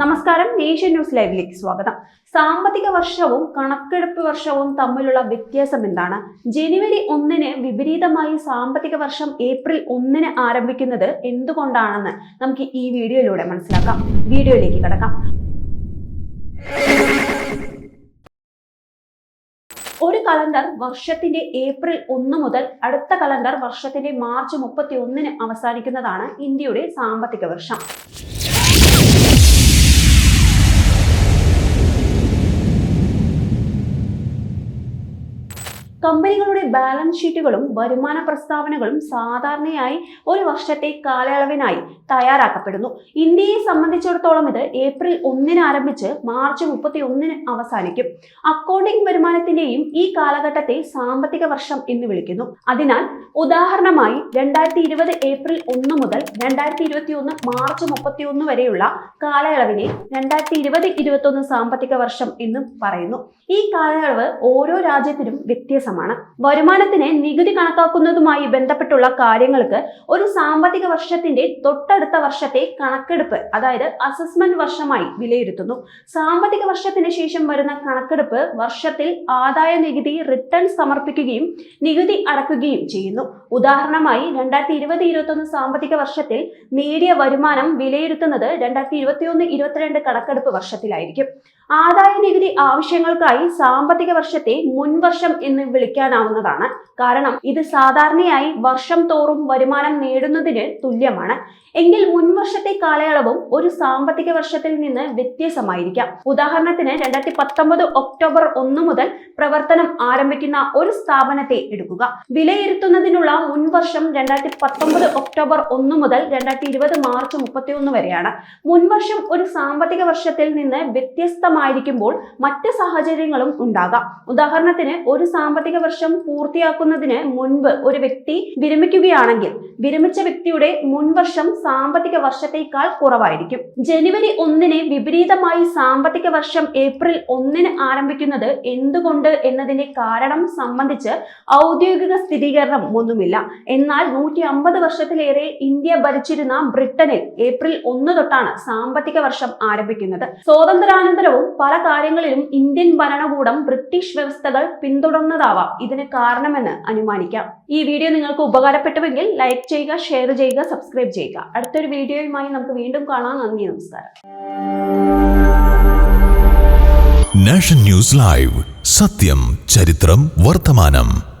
നമസ്കാരം Asian news ലൈവിലേക്ക് സ്വാഗതം. സാമ്പത്തിക വർഷവും കണക്കെടുപ്പ് വർഷവും തമ്മിലുള്ള വ്യത്യാസം എന്താണ്? ജനുവരി ഒന്നിന് വിപരീതമായി സാമ്പത്തിക വർഷം ഏപ്രിൽ ഒന്നിന് ആരംഭിക്കുന്നത് എന്തുകൊണ്ടാണെന്ന് നമുക്ക് ഈ വീഡിയോയിലൂടെ മനസ്സിലാക്കാം. വീഡിയോയിലേക്ക് കടക്കാം. ഒരു കലണ്ടർ വർഷത്തിന്റെ ഏപ്രിൽ ഒന്ന് മുതൽ അടുത്ത കലണ്ടർ വർഷത്തിന്റെ മാർച്ച് മുപ്പത്തി ഒന്നിന് അവസാനിക്കുന്നതാണ് ഇന്ത്യയുടെ സാമ്പത്തിക വർഷം. കമ്പനികളുടെ ബാലൻസ് ഷീറ്റുകളും വരുമാന പ്രസ്താവനകളും സാധാരണയായി ഒരു വർഷത്തെ കാലയളവിനായി തയ്യാറാക്കപ്പെടുന്നു. ഇന്ത്യയെ സംബന്ധിച്ചിടത്തോളം ഇത് ഏപ്രിൽ ഒന്നിന് ആരംഭിച്ച് മാർച്ച് മുപ്പത്തി ഒന്നിന് അവസാനിക്കും. അക്കൗണ്ടിംഗ് വരുമാനത്തിന്റെയും ഈ കാലഘട്ടത്തെ സാമ്പത്തിക വർഷം എന്ന് വിളിക്കുന്നു. അതിനാൽ ഉദാഹരണമായി രണ്ടായിരത്തി ഇരുപത് ഏപ്രിൽ ഒന്ന് മുതൽ രണ്ടായിരത്തി ഇരുപത്തി ഒന്ന് മാർച്ച് മുപ്പത്തി ഒന്ന് വരെയുള്ള കാലയളവിനെ രണ്ടായിരത്തി ഇരുപത് ഇരുപത്തി സാമ്പത്തിക വർഷം എന്നും പറയുന്നു. ഈ കാലയളവ് ഓരോ രാജ്യത്തിനും വ്യത്യസ്തമാണ്. വരുമാനത്തിന് നികുതി കണക്കാക്കുന്നതുമായി ബന്ധപ്പെട്ടുള്ള കാര്യങ്ങൾക്ക് ഒരു സാമ്പത്തിക വർഷത്തിന്റെ തൊട്ടടുത്ത വർഷത്തെ കണക്കെടുപ്പ് അതായത് അസസ്മെന്റ് വർഷമായി വിലയിരുത്തുന്നു. സാമ്പത്തിക വർഷത്തിന് ശേഷം വരുന്ന കണക്കെടുപ്പ് വർഷത്തിൽ ആദായ നികുതി റിട്ടേൺ സമർപ്പിക്കുകയും നികുതി അടക്കുകയും ചെയ്യുന്നു. ഉദാഹരണമായി രണ്ടായിരത്തി ഇരുപത് ഇരുപത്തൊന്ന് സാമ്പത്തിക വർഷത്തിൽ നേടിയ വരുമാനം വിലയിരുത്തുന്നത് രണ്ടായിരത്തി ഇരുപത്തിയൊന്ന് ഇരുപത്തിരണ്ട് കണക്കെടുപ്പ് വർഷത്തിലായിരിക്കും. ആദായ നികുതി ആവശ്യങ്ങൾക്കായി സാമ്പത്തിക വർഷത്തെ മുൻവർഷം എന്ന് വിളിക്കാനാവുന്നതാണ്. കാരണം ഇത് സാധാരണയായി വർഷം തോറും വരുമാനം നേടുന്നതിന് തുല്യമാണ്. എങ്കിൽ മുൻവർഷത്തെ കാലയളവും ഒരു സാമ്പത്തിക വർഷത്തിൽ നിന്ന് വ്യത്യസ്തമായിരിക്കാം. ഉദാഹരണത്തിന് രണ്ടായിരത്തി പത്തൊമ്പത് ഒക്ടോബർ ഒന്ന് മുതൽ പ്രവർത്തനം ആരംഭിക്കുന്ന ഒരു സ്ഥാപനത്തെ എടുക്കുക. വിലയിരുത്തുന്നതിനുള്ള മുൻവർഷം രണ്ടായിരത്തി പത്തൊമ്പത് ഒക്ടോബർ ഒന്ന് മുതൽ രണ്ടായിരത്തി ഇരുപത് മാർച്ച് മുപ്പത്തി ഒന്ന് വരെയാണ്. മുൻവർഷം ഒരു സാമ്പത്തിക വർഷത്തിൽ നിന്ന് വ്യത്യസ്തമായിരിക്കുമ്പോൾ മറ്റ് സാഹചര്യങ്ങളും ഉണ്ടാകാം. ഉദാഹരണത്തിന് ഒരു സാമ്പത്തിക വർഷം പൂർത്തിയാക്കുന്നതിന് മുൻപ് ഒരു വ്യക്തി വിരമിക്കുകയാണെങ്കിൽ വിരമിച്ച വ്യക്തിയുടെ മുൻവർഷം സാമ്പത്തിക വർഷത്തേക്കാൾ കുറവായിരിക്കും. ജനുവരി ഒന്നിന് വിപരീതമായി സാമ്പത്തിക വർഷം ഏപ്രിൽ ഒന്നിന് ആരംഭിക്കുന്നത് എന്തുകൊണ്ട് എന്നതിന്റെ കാരണം സംബന്ധിച്ച് ഔദ്യോഗിക സ്ഥിരീകരണം ഒന്നുമില്ല. എന്നാൽ നൂറ്റി അമ്പത് വർഷത്തിലേറെ ഇന്ത്യ ഭരിച്ചിരുന്ന ബ്രിട്ടനിൽ ഏപ്രിൽ ഒന്ന് തൊട്ടാണ് സാമ്പത്തിക വർഷം ആരംഭിക്കുന്നത്. സ്വാതന്ത്ര്യാനന്തരവും പല കാര്യങ്ങളിലും ഇന്ത്യൻ ഭരണകൂടം ബ്രിട്ടീഷ് വ്യവസ്ഥകൾ പിന്തുടർന്നതാവാം. ഇതിന് കാരണമെന്ന് അനുമാനിക്കാം. ഈ വീഡിയോ നിങ്ങൾക്ക് ഉപകാരപ്പെട്ടുവെങ്കിൽ ചെയ്യുക ഷെയർ ചെയ്യുക സബ്സ്ക്രൈബ് ചെയ്യുക. അടുത്തൊരു വീഡിയോയുമായി നമുക്ക് വീണ്ടും കാണാം. നന്ദി നമസ്കാരം. നാഷൻ ന്യൂസ് ലൈവ് സത്യം ചരിത്രം വർത്തമാനം.